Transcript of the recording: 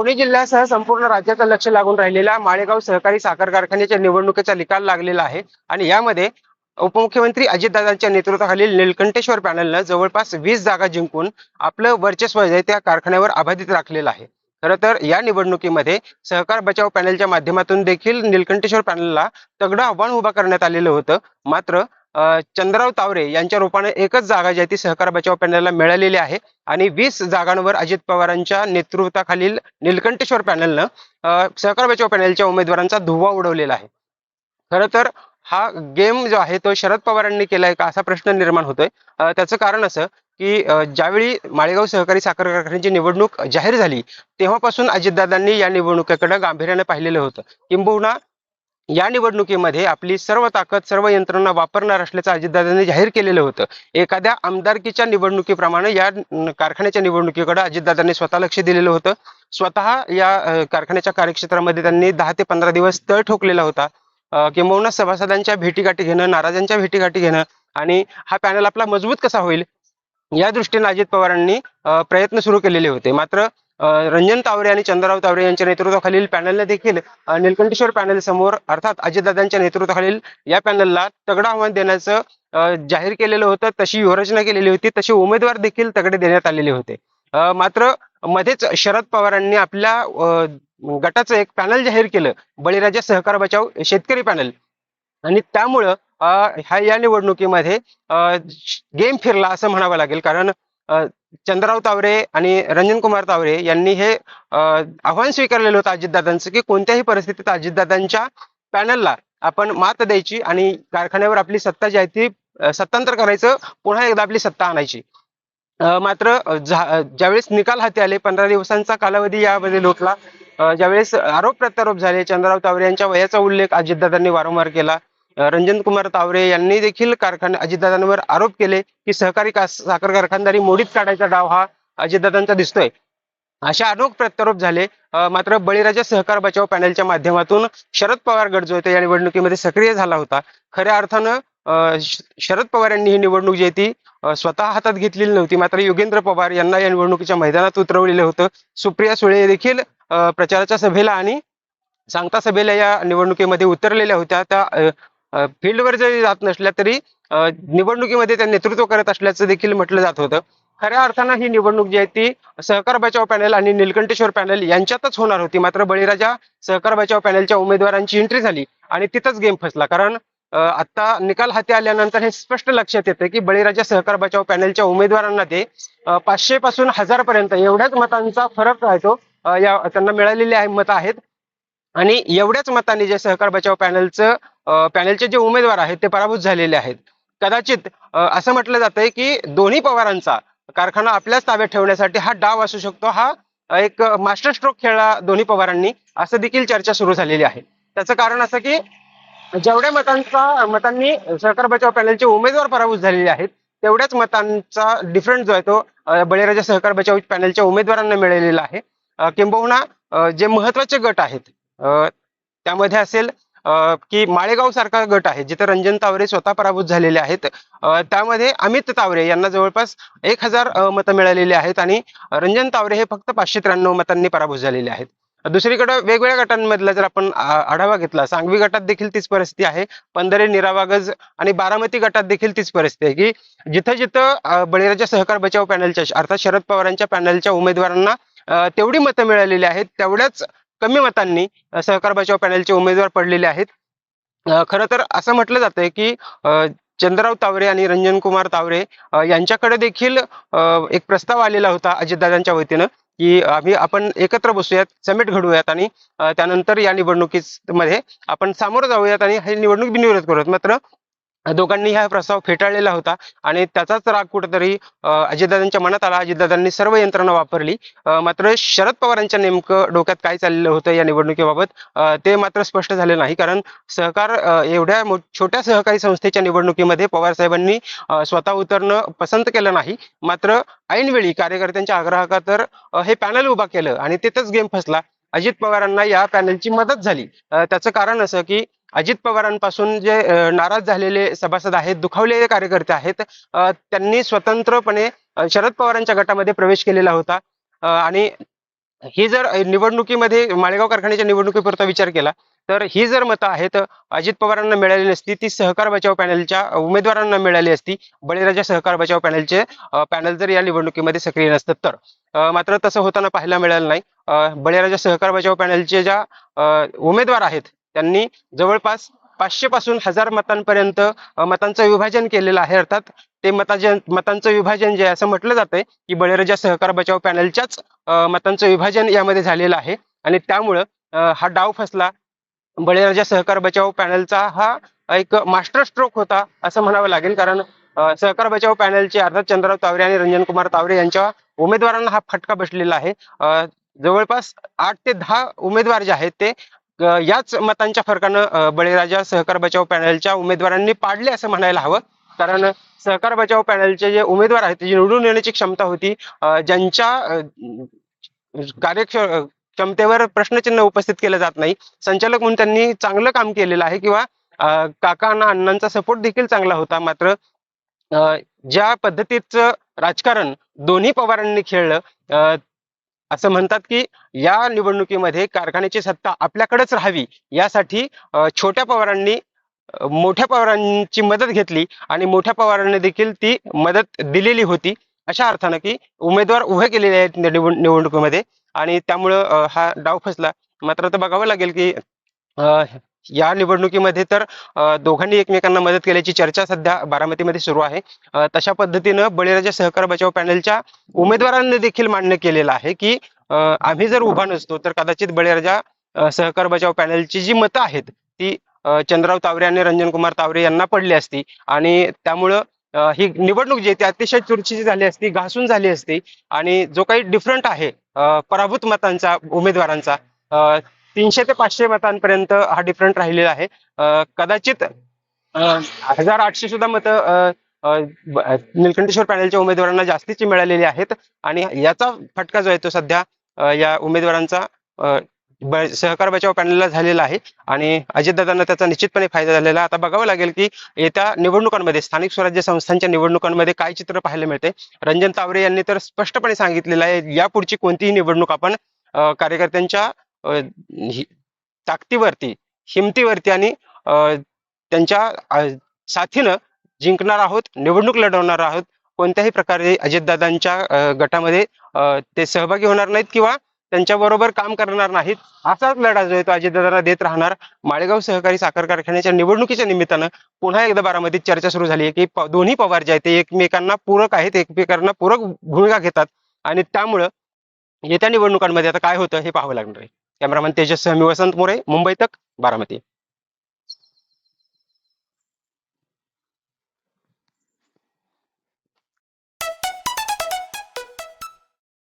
पुणे जिल्ह्यासह संपूर्ण राज्याचं लक्ष लागून राहिलेला माळेगाव सहकारी साखर कारखान्याच्या निवडणुकीचा निकाल लागलेला आहे. आणि यामध्ये उपमुख्यमंत्री अजितदादांच्या नेतृत्वाखालील निलकंठेश्वर पॅनलनं जवळपास वीस जागा जिंकून आपलं वर्चस्व जे त्या कारखान्यावर अबाधित राखलेलं आहे. खरं तर या निवडणुकीमध्ये सहकार बचाव पॅनलच्या माध्यमातून देखील निलकंठेश्वर पॅनलला तगडं आव्हान उभा करण्यात आलेलं होतं. मात्र चंद्रराव तावरे यांच्या रूपाने एकच जागा जी आहे ती सहकार बचाव पॅनलला मिळालेली आहे. आणि वीस जागांवर अजित पवारांच्या नेतृत्वाखालील निलकंठेश्वर पॅनलनं सहकार बचाव पॅनलच्या उमेदवारांचा धुव्वा उडवलेला आहे. खरं तर हा गेम जो आहे तो शरद पवारांनी केलाय का असा प्रश्न निर्माण होतोय. त्याचं कारण असं की ज्यावेळी माळेगाव सहकारी साखर कारखान्याची निवडणूक जाहीर झाली तेव्हापासून अजितदादांनी या निवडणुकीकडे गांभीर्याने पाहिलेलं होतं. किंबहुना या निवडणुकीमध्ये आपली सर्व ताकद सर्व यंत्रणा वापरणार असल्याचं अजितदादांनी जाहीर केलेलं होतं. एखाद्या आमदारकीच्या निवडणुकीप्रमाणे या कारखान्याच्या निवडणुकीकडे अजितदादांनी स्वतः लक्ष दिलेलं होतं. स्वतः या कारखान्याच्या कार्यक्षेत्रामध्ये त्यांनी दहा ते पंधरा दिवस तळ ठोकलेला होता. किंबहुना सभासदांच्या भेटीगाठी घेणं नाराजांच्या भेटीगाठी घेणं आणि हा पॅनल आपला मजबूत कसा होईल? या दृष्टीने अजित पवारांनी प्रयत्न सुरू केलेले होते. मात्र रंजन तावरे आणि चंद्रराव तावरे यांच्या नेतृत्वाखालील पॅनलने देखील नीलकंठेश्वर निलकंठेश्वर पॅनल समोर अर्थात अजितदादांच्या नेतृत्वाखालील या पॅनलला तगडं आव्हान देण्याचं जाहीर केलेलं होतं तशी व्यूहरचना केलेली होती तसे उमेदवार देखील तगडे देण्यात आलेले होते. मात्र मध्येच शरद पवारांनी आपल्या गटाचं एक पॅनल जाहीर केलं बळीराजा सहकार बचाव शेतकरी पॅनल आणि त्यामुळं ह्या या निवडणुकीमध्ये गेम फिरला असं म्हणावं लागेल कारण चंद्रराव तावरे आणि रंजन कुमार तावरे यांनी हे आव्हान स्वीकारलेलं होतं अजितदादांचं की कोणत्याही परिस्थितीत अजितदादांच्या पॅनलला आपण मात द्यायची आणि कारखान्यावर आपली सत्ता जी आहे ती सत्तांतर करायचं पुन्हा एकदा आपली सत्ता आणायची. अं, मात्र ज्यावेळेस निकाल हाती आले पंधरा दिवसांचा कालावधी यामध्ये लोटला ज्यावेळेस आरोप प्रत्यारोप झाले चंद्रराव तावरे यांच्या वयाचा उल्लेख अजितदादांनी वारंवार केला रंजन कुमार तावरे यांनी देखील कारखाने अजितदादांवर आरोप केले की सहकारी साखर कारखानदारी मोडीत काढायचा डाव हा अजितदादांचा दिसतोय. अशा अनोख प्रत्यारोप झाले. मात्र बळीराजा सहकार बचाव पॅनलच्या माध्यमातून शरद पवार गट जो आहे या निवडणुकीमध्ये सक्रिय झाला होता. खऱ्या अर्थानं अं, शरद पवार यांनी ही निवडणूक जी आहे ती स्वतः हातात घेतलेली नव्हती. मात्र योगेंद्र पवार यांना या निवडणुकीच्या मैदानात उतरवलेलं होतं. सुप्रिया सुळे देखील प्रचाराच्या सभेला आणि सांगता सभेला या निवडणुकीमध्ये उतरलेल्या होत्या. त्या फील्डवर जरी जात नसल्या तरी निवडणुकीमध्ये त्या नेतृत्व करत असल्याचं देखील म्हटलं जात होतं. खऱ्या अर्थानं ही निवडणूक जी आहे ती सहकार बचाव पॅनल आणि निलकंठेश्वर पॅनल यांच्यातच होणार होती. मात्र बळीराजा सहकार बचाव पॅनलच्या उमेदवारांची एंट्री झाली आणि तिथंच गेम फसला. कारण आता निकाल हाती आल्यानंतर हे स्पष्ट लक्षात येतं की बळीराजा सहकार बचाव पॅनलच्या उमेदवारांना ते पाचशे पासून हजार पर्यंत एवढ्याच मतांचा फरक राहतो या त्यांना मिळालेले मतं आहेत. आणि एवढ्याच मतांनी जे सहकार बचाव पॅनलचं पॅनलचे जे उमेदवार आहेत ते पराभूत झालेले आहेत. कदाचित असं म्हटलं जातंय की दोन्ही पवारांचा कारखाना आपल्याच ताब्यात ठेवण्यासाठी हा डाव असू शकतो हा एक मास्टर स्ट्रोक खेळला दोन्ही पवारांनी असं देखील चर्चा सुरू झालेली आहे. त्याचं कारण असं की जेवढ्या मतांचा मतांनी सहकार बचाव पॅनलचे उमेदवार पराभूत झालेले आहेत तेवढ्याच मतांचा डिफरन्स जो आहे तो बळीराजा सहकार बचाव पॅनलच्या उमेदवारांना मिळालेला आहे. किंबहुना जे महत्त्वाचे गट आहेत त्यामध्ये असेल की माळेगाव सारखा गट आहे जिथे रंजन तावरे स्वतः पराभूत झालेले आहेत. त्यामध्ये अमित तावरे यांना जवळपास एक हजार मतं मिळालेली आहेत आणि रंजन तावरे हे फक्त पाचशे त्र्याण्णव मतांनी पराभूत झालेले आहेत. दुसरीकडे वेगवेगळ्या गटांमधला जर आपण आढावा घेतला सांगवी गटात देखील तीच परिस्थिती आहे पंधरे निरावागज आणि बारामती गटात देखील तीच परिस्थिती आहे की जिथं जिथं बळीराजा सहकार बचाव पॅनलच्या अर्थात शरद पवारांच्या पॅनलच्या उमेदवारांना तेवढी मतं मिळालेली आहेत तेवढ्याच कमी मतांनी सहकार बचाव पॅनलचे उमेदवार पडलेले आहेत. खरं तर असं म्हटलं जातंय की चंद्रराव तावरे आणि रंजन कुमार तावरे यांच्याकडे देखील अं, एक प्रस्ताव आलेला होता अजितदादांच्या वतीनं की आम्ही आपण एकत्र बसूयात समिट घडवूयात आणि त्यानंतर या निवडणुकीमध्ये आपण सामोरं जाऊयात आणि हे निवडणूक बिनविरोध करूयात. मात्र दोघांनी हा प्रस्ताव फेटाळलेला होता आणि त्याचाच राग कुठेतरी अजितदादांच्या मनात आला. अजितदादांनी सर्व यंत्रणा वापरली. मात्र शरद पवारांच्या नेमकं डोक्यात काय चाललेलं होतं या निवडणुकीबाबत ते मात्र स्पष्ट झाले नाही. कारण सहकार एवढ्या छोट्या सहकारी संस्थेच्या निवडणुकीमध्ये पवार साहेबांनी स्वतः उतरणं पसंत केलं नाही. मात्र ऐनवेळी कार्यकर्त्यांच्या आग्रहाखातर तर हे पॅनल उभा केलं आणि तिथंच गेम फसला. अजित पवारांना या पॅनलची मदत झाली. त्याचं कारण असं की अजित पवारांपासून जे नाराज झालेले सभासद आहेत दुखावलेले कार्यकर्ते आहेत त्यांनी स्वतंत्रपणे शरद पवारांच्या गटामध्ये प्रवेश केलेला होता. आणि ही जर निवडणुकीमध्ये माळेगाव कारखान्याच्या निवडणुकीपुरता विचार केला तर ही जर मतं आहेत अजित पवारांना मिळाली नसती ती सहकार बचाव पॅनलच्या उमेदवारांना मिळाली असती. बळीराजा सहकार बचाव पॅनलचे पॅनल जर या निवडणुकीमध्ये सक्रिय नसतं तर. मात्र तसं होताना पाहायला मिळालं नाही. बळीराजा सहकार बचाव पॅनलचे ज्या उमेदवार आहेत त्यांनी जवळपास पाचशे पासून हजार मतांपर्यंत मतांचं विभाजन केलेलं आहे. अर्थात ते मताजन मतांचं विभाजन जे आहे असं म्हटलं जातंय की बळीराजा सहकार बचाव पॅनलच्याच मतांचं विभाजन यामध्ये झालेलं आहे. आणि त्यामुळं हा डाव फसला. बळीराजा सहकार बचाव पॅनलचा हा एक मास्टर स्ट्रोक होता असं म्हणावं लागेल. कारण सहकार बचाव पॅनलचे अर्थात चंद्रराव तावरे आणि रंजन कुमार तावरे यांच्या उमेदवारांना हा फटका बसलेला आहे. जवळपास आठ ते दहा उमेदवार जे आहेत ते याच मतांच्या फरकानं बळीराजा सहकार बचाव पॅनलच्या उमेदवारांनी पाडले असं म्हणायला हवं. कारण सहकार बचाव पॅनलचे जे उमेदवार आहेत जी निवडून येण्याची क्षमता होती ज्यांच्या कार्यक्ष क्षमतेवर प्रश्नचिन्ह उपस्थित केलं जात नाही. संचालक म्हणून त्यांनी चांगलं काम केलेलं आहे किंवा काकांना अण्णांचा सपोर्ट देखील चांगला होता. मात्र ज्या पद्धतीचं राजकारण दोन्ही पवारांनी खेळलं असं म्हणतात की या निवडणुकीमध्ये कारखान्याची सत्ता आपल्याकडेच राहावी यासाठी छोट्या पवारांनी मोठ्या पवारांची मदत घेतली आणि मोठ्या पवारांनी देखील ती मदत दिलेली होती. अशा अर्थानं की उमेदवार उभे केलेले आहेत निवडणुकीमध्ये. आणि त्यामुळं हा डाव फसला. मात्र आता बघावं लागेल की या निवडणुकीमध्ये तर दोघांनी एकमेकांना मदत केल्याची चर्चा सध्या बारामतीमध्ये सुरू आहे. तशा पद्धतीनं बळीराजा सहकार बचाव पॅनलच्या उमेदवारांनी देखील मान्य केलेलं आहे की आम्ही जर उभा नसतो तर कदाचित बळीराजा सहकार बचाव पॅनलची जी मतं आहेत ती चंद्रराव तावरे आणि रंजन कुमार तावरे यांना पडली असती. आणि त्यामुळं ही निवडणूक जी आहे ती अतिशय चुरशीची झाली असती घासून झाली असती आणि जो काही डिफरंट आहे पराभूत मतांचा उमेदवारांचा तीनशे ते पाचशे मतांपर्यंत हा डिफरंट राहिलेला आहे. कदाचित हजार आठशे सुद्धा मतं निलकंठेश्वर पॅनलच्या उमेदवारांना जास्तीची मिळालेली आहेत आणि याचा फटका जो आहे तो सध्या या उमेदवारांचा सहकार बचाव पॅनलला झालेला आहे आणि अजितदादांना त्याचा निश्चितपणे फायदा झालेला आता बघावं लागेल की येत्या निवडणुकांमध्ये स्थानिक स्वराज्य संस्थांच्या निवडणुकांमध्ये काय चित्र पाहायला मिळते? रंजन तावरे यांनी तर स्पष्टपणे सांगितलेलं आहे यापुढची कोणतीही निवडणूक आपण कार्यकर्त्यांच्या ताकदीवरती हिमतीवरती आणि त्यांच्या साथीनं जिंकणार आहोत निवडणूक लढवणार आहोत कोणत्याही प्रकारे अजितदादांच्या गटामध्ये ते सहभागी होणार नाहीत किंवा त्यांच्याबरोबर काम करणार नाहीत असाच लढा जो आहे तो अजितदादांना देत राहणार. माळेगाव सहकारी साखर कारखान्याच्या निवडणुकीच्या निमित्तानं पुन्हा एकदा बारामतीत चर्चा सुरू झाली आहे की दोन्ही पवार जे आहेत ते एकमेकांना पूरक आहेत एकमेकांना पूरक भूमिका घेतात आणि त्यामुळं येत्या निवडणुकांमध्ये आता काय होतं हे पाहावं लागणार आहे. कॅमेरामॅन तेजस वसंत मोरे मुंबई तक बारामती.